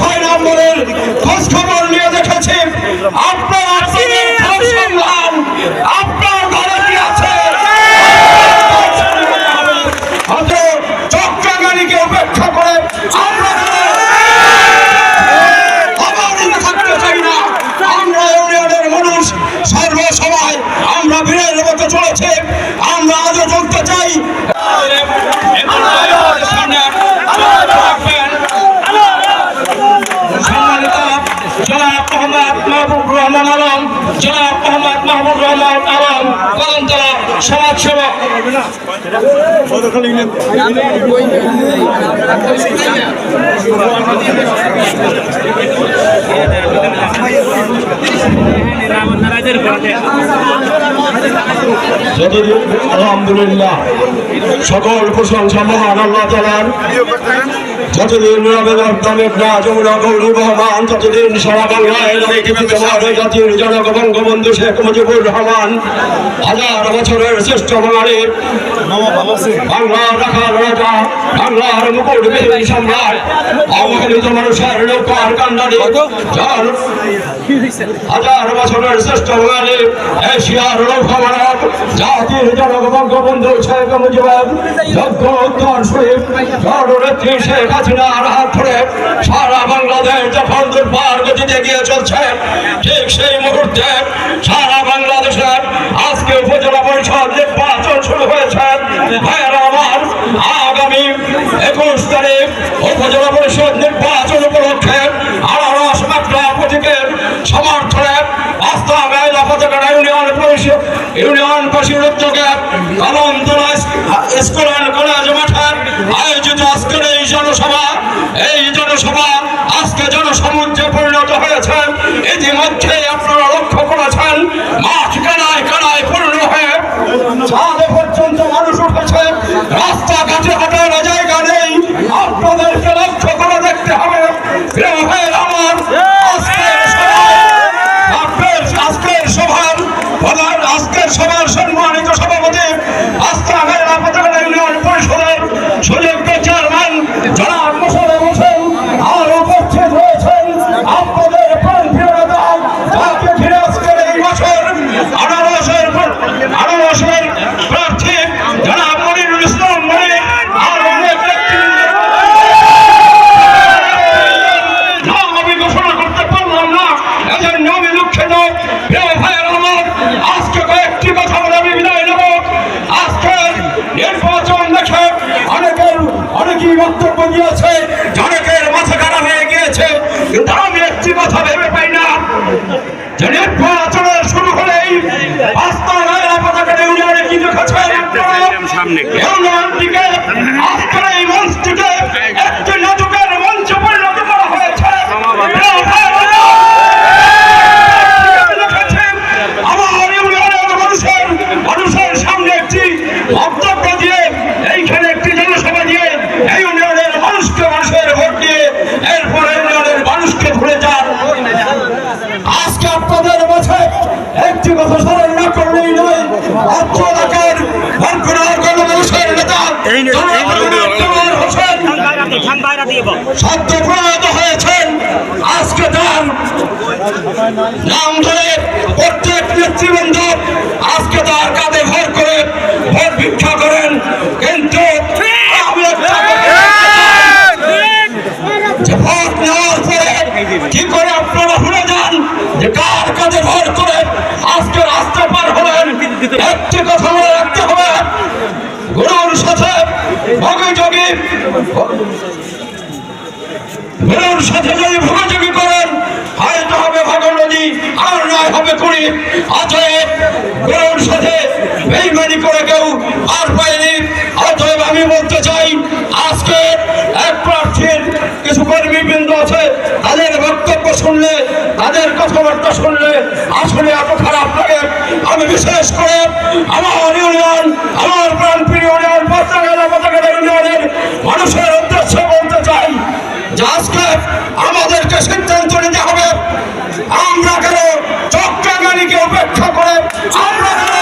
ছয় নম্বরের খোঁজ খবর নিয়ে দেখেছি। আপনারা আপনাদের আপনার ঘরে কি উপেক্ষা করে আমরা অবাধিত থাকতে চাই না আমরা ইউনিয়নের মানুষ সর্বসময় আমরা বীরের মতো চলেছে আমরা আজও চলতে চাই সম্মানিত জনাব মোহাম্মদ মাহবুব রহমান আলম জনাব মোহাম্মদ মাহবুব রহমান আলম কলমতলা সমাজসেবক যতদিন আলহামদুলিল্লাহ। সকল প্রশংসা মহান আল্লাহ তালার যতদিন রহমান ততদিন সারা বাংলায় জাতির জনক বঙ্গবন্ধু শেখ মুজিবুর রহমান। হাজার বছরের শ্রেষ্ঠ বাঙালি। বাংলার মুকুট বিজয়ী সম্রাট মানুষের নৌকার কান্ডারি হাজার বছরের শ্রেষ্ঠ বাঙালি, এশিয়ার লৌহমানব জাতির জনক বঙ্গবন্ধু শেখ শেখ হাসিনার হাত ধরে সারা বাংলাদেশ যখন দুর্বার গতিতে গিয়ে চলছে ঠিক সেই মুহূর্তে সারা বাংলাদেশের আজকে উপজেলা পরিষদ নির্বাচন শুরু হয়েছে ভাইয়েরা আমার আগামী একুশ তারিখ উপজেলা পরিষদ নির্বাচন উপলক্ষে আনারস মাত্রা প্রতীকের সমর্থনে আস্থা মেলা পতাকা ইউনিয়ন পরিষদ ইউনিয়ন পরিষদ উদ্যোগে কলমতলা স্কুল কলেজ আজকের এই জনসভা এই জনসভা আজকে জনসমুদ্রে পরিণত হয়েছে। ইতিমধ্যে দিয়েছে অনেকের মাথা খারাপ হয়ে গিয়েছে। কিন্তু আমি একটি কথা ভেবে পাই না যে নির্বাচনের শুরু হলেই আস্থা নয়না পতাকা ইউনিয়নে কি দেখেছে? সামনে ইউনিয়নটিকে আজকের এই মঞ্চটিকে একটি নাটকের মঞ্চ পরিণত করা হয়েছে। আমার ইউনিয়নের মানুষের মানুষের সামনে একটি অর্থ এলাকার গণমানুষের নেতা হোসেন। সদ্য হয়েছেন আজকে তার নাম ধরে প্রত্যেক নেতৃবৃন্দ আজকে তার কাঁধে ভর করে ভোট ভিক্ষা করেন। কিন্তু আমি একটা কথা যে ভোট নেওয়ার পরে কি করে গুরুর সাথে যদি ভগযোগী করেন হয়তো হবে ভগনদী আর নয় হবে কুড়ি। অতএব গুরুর সাথে বেইমানি করে কেউ আর পায়নি। অতএব আমি বলতে চাই, আজকে এক প্রার্থীর কিছু কর্মীবৃন্দ আছে, তাদের বক্তব্য শুনলে, তাদের কথাবার্তা শুনলে আসলে এত খারাপ লাগে। আমি বিশেষ করে আমার ইউনিয়ন, আমার প্রাণ প্রিয় ইউনিয়ন পতাকা পতাকা ইউনিয়নের মানুষের উদ্দেশ্যে বলতে চাই যে আজকে আমাদেরকে সিদ্ধান্ত নিতে হবে আমরা কেন চক্রাগাড়িকে উপেক্ষা করে আমরা কেন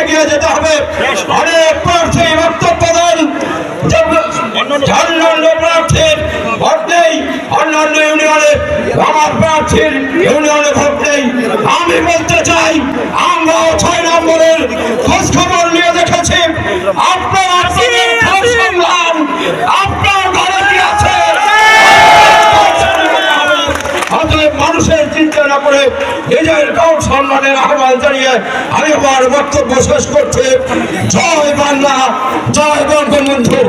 এগিয়ে যেতে হবে অনেক প্রার্থী বক্তব্য দেন যে অন্যান্য প্রার্থীর ভোট নেই অন্যান্য ইউনিয়নে আমার প্রার্থীর ইউনিয়নে ভোট নেই আমি বলতে চাই, আমরাও ছয় নম্বরের খোঁজ খবর নিয়ে দেখেছি। আপনার আছে? মানুষের চিন্তা না করে নিজের সম্মানের আমি বক্তব্য শেষ করছি। জয় বাংলা, জয় বঙ্গবন্ধু।